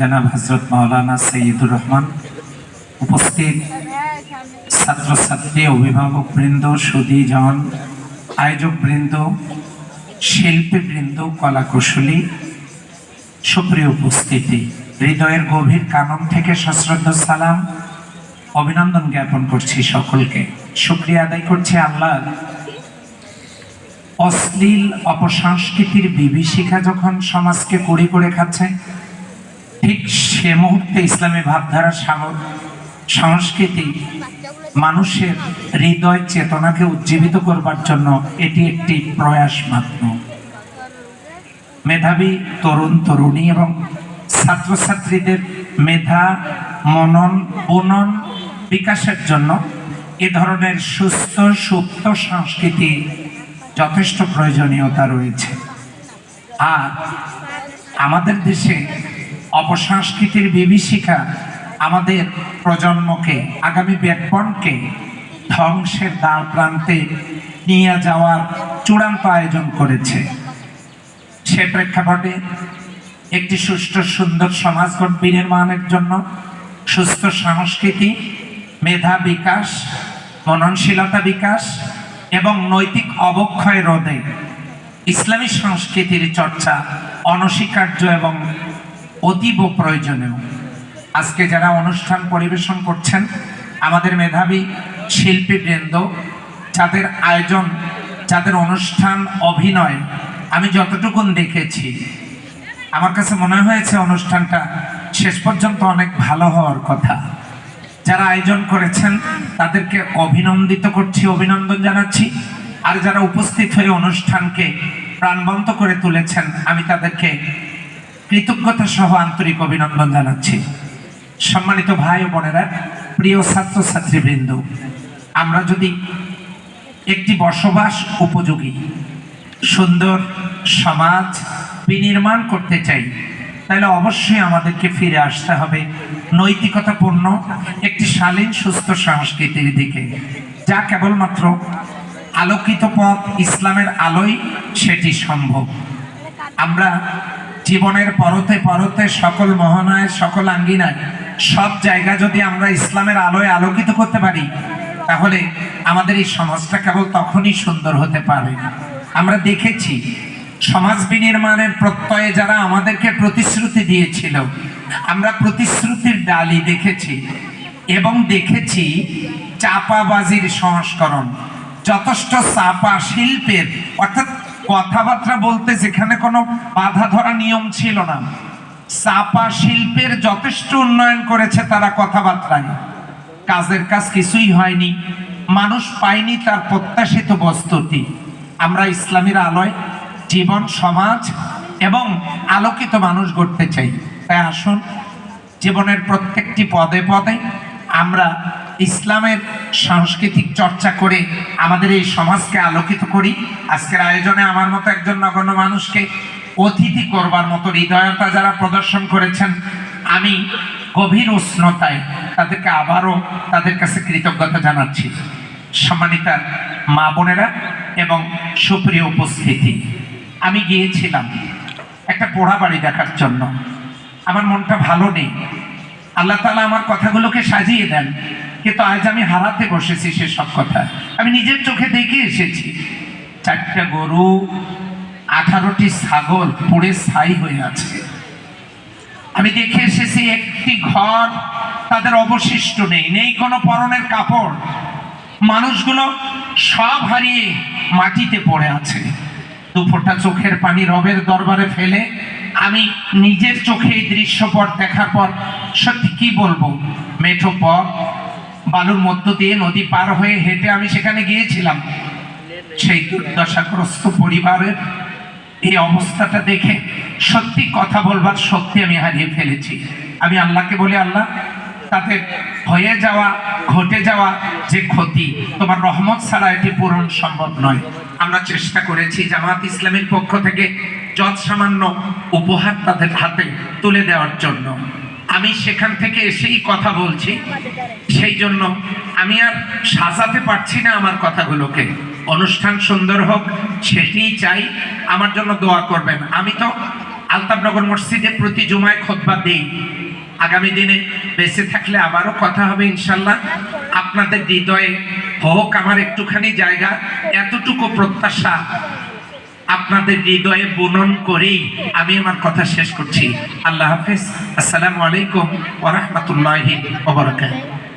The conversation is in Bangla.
জনাব হজরত মাওলানা সৈয়দুর রহমান, উপস্থিত ছাত্রছাত্রী, অভিভাবক বৃন্দ সুদীজন আয়োজক বৃন্দ শিল্পী বৃন্দ কলাকুশলী, সুপ্রিয় উপস্থিতি, হৃদয়ের গভীর কানন থেকে সশ্রদ্ধ সালাম, অভিনন্দন জ্ঞাপন করছি সকলকে। শুক্রিয়া আদায় করছি আল্লাহ অশ্লীল অপসংস্কৃতির বিভীষিকা যখন সমাজকে কুড়ি করে খাচ্ছে ঠিক সে মুহূর্তে ইসলামী ভাবধারা সংস্কৃতি মানুষের হৃদয় চেতনাকে উজ্জীবিত করবার জন্য এটি একটি প্রয়াস মাত্র মেধাবী তরুণ, তরুণী এবং ছাত্রছাত্রীদের মেধা, মনন, বুনন বিকাশের জন্য এ ধরনের সুস্থ, সুপ্ত সংস্কৃতি যথেষ্ট প্রয়োজনীয়তা রয়েছে। আর আমাদের দেশে অপসংস্কৃতির বিভীষিকা আমাদের প্রজন্মকে, আগামী ব্যাকরণকে ধ্বংসের দ্বার প্রান্তে নিয়ে যাওয়ার চূড়ান্ত আয়োজন করেছে। সে প্রেক্ষাপটে একটি সুষ্ঠু, সুন্দর সমাজ বিনির্মাণের জন্য সুস্থ সংস্কৃতি, মেধা বিকাশ, মননশীলতা বিকাশ এবং নৈতিক অবক্ষয় রোধে ইসলামী সংস্কৃতির চর্চা অনস্বীকার্য এবং অতীব প্রয়োজনীয়। আজকে যারা অনুষ্ঠান পরিবেশন করছেন, আমাদের মেধাবী শিল্পীবৃন্দ, যাদের আয়োজন, যাদের অনুষ্ঠান, অভিনয়, আমি যতটুকুন দেখেছি, আমার কাছে মনে হয়েছে অনুষ্ঠানটা শেষ পর্যন্ত অনেক ভালো হওয়ার কথা। যারা আয়োজন করেছেন, তাদেরকে অভিনন্দিত করছি, অভিনন্দন জানাচ্ছি। আর যারা উপস্থিত হয়ে অনুষ্ঠানকে প্রাণবন্ত করে তুলেছেন, আমি তাদেরকে কৃতজ্ঞতা সহ আন্তরিক অভিনন্দন জানাচ্ছি। সম্মানিত ভাই ও বোনেরা, প্রিয় ছাত্রছাত্রীবৃন্দ, আমরা যদি একটি বসবাস উপযোগী, সুন্দর সমাজ বিনির্মাণ করতে চাই, তাহলে অবশ্যই আমাদেরকে ফিরে আসতে হবে নৈতিকতাপূর্ণ, একটি শালীন, সুস্থ সংস্কৃতির দিকে, যা কেবলমাত্র আলোকিত পথ, ইসলামের আলোয় সেটি সম্ভব। আমরা জীবনের পরতে পরতে সকল মহানায়, সকল আঙ্গিনায়, সব জায়গা যদি আমরা ইসলামের আলোয় আলোকিত করতে পারি, তাহলে আমাদের এই সমাজটা কেবল তখনই সুন্দর হতে পারে আমরা দেখেছি, সমাজ বিনির্মাণের প্রত্যয়ে যারা আমাদেরকে প্রতিশ্রুতি দিয়েছিল, আমরা প্রতিশ্রুতির ডালি দেখেছি এবং দেখেছি চাপাবাজির সংস্করণ। যথেষ্ট চাপা শিল্পের, অর্থাৎ কথাবার্তা বলতে যেখানে কোনো বাধা ধরা নিয়ম ছিল না। চাপা শিল্পের যথেষ্ট উন্নয়ন করেছে তারা কথাবার্তায়। কাজের কাজ কিছুই হয়নি। মানুষ পায়নি তার প্রত্যাশিত বস্তুটি। আমরা ইসলামের আলোয়, জীবন, সমাজ এবং আলোকিত মানুষ গড়তে চাই। তাই আসুন, জীবনের প্রত্যেকটি পদে পদে আমরা ইসলামের সাংস্কৃতিক চর্চা করে আমাদের এই সমাজকে আলোকিত করি। আজকের আয়োজনে আমার মতো একজন নগণ্য মানুষকে অতিথি করবার মতো হৃদয়তা যারা প্রদর্শন করেছেন, আমি গভীর উষ্ণতায় তাদেরকে আবারও তাদের কাছে কৃতজ্ঞতা জানাচ্ছি। সম্মানিতা মা বোনেরা এবং সুপ্রিয় উপস্থিতি, আমি গিয়েছিলাম একটা পোড়া বাড়ি দেখার জন্য। আমার মনটা ভালো নেই। আল্লাহ তালা আমার কথাগুলোকে সাজিয়ে দেন। কিন্তু আজ আমি হারাতে বসেছি সেসব কথা। আমি নিজের চোখে দেখে এসেছি। চারটা গরু, আঠারোটি ছাগল পুড়ে ছাই হয়ে আছে। আমি দেখে এসেছি একটি ঘর তাদের অবশিষ্ট নেই নেই কোনো পরনের কাপড়। মানুষগুলো সব হারিয়ে মাটিতে পড়ে আছে। দুফোটা চোখের পানি রবের দরবারে ফেলে আমি নিজের চোখে এই দৃশ্যপট দেখার পর সত্যি কি বলব? মেঠো পথ বালুর মধ্য দিয়ে নদী পার হয়ে হেঁটে আমি সেখানে গিয়েছিলাম। সেই দুর্দশাগ্রস্ত পরিবারের এই অবস্থাটা দেখে সত্যি কথা বলবার শক্তি আমি হারিয়ে ফেলেছি। আমি আল্লাহকে বলি, আল্লাহ, তাতে হয়ে যাওয়া, ঘটে যাওয়া যে ক্ষতি, তোমার রহমত ছাড়া এটি পূরণ সম্ভব নয়। আমরা চেষ্টা করেছি জামাত ইসলামের পক্ষ থেকে যৎ সামান্য উপহার তাদের হাতে তুলে দেওয়ার জন্য। আমি সেখান থেকে এসেই কথা বলছি। সেই জন্য আমি আর সাজাতে পারছি না আমার কথাগুলোকে। অনুষ্ঠান সুন্দর হোক সেটিই চাই। আমার জন্য দোয়া করবেন। আমি তো আলতাবনগর মসজিদে প্রতি জুমায় খোদবা দেই। আগামী দিনে বেঁচে থাকলে আবারও কথা হবে ইনশাল্লাহ। আপনাদের হৃদয়ে হোক আমার একটুখানি জায়গা, এতটুকু প্রত্যাশা। আপনাদের হৃদয়ে বুনন করেই আমি আমার কথা শেষ করছি। আল্লাহ হাফিজ। আসসালামু আলাইকুম ওরহমতুল্লাহি ওবরাকাতুহু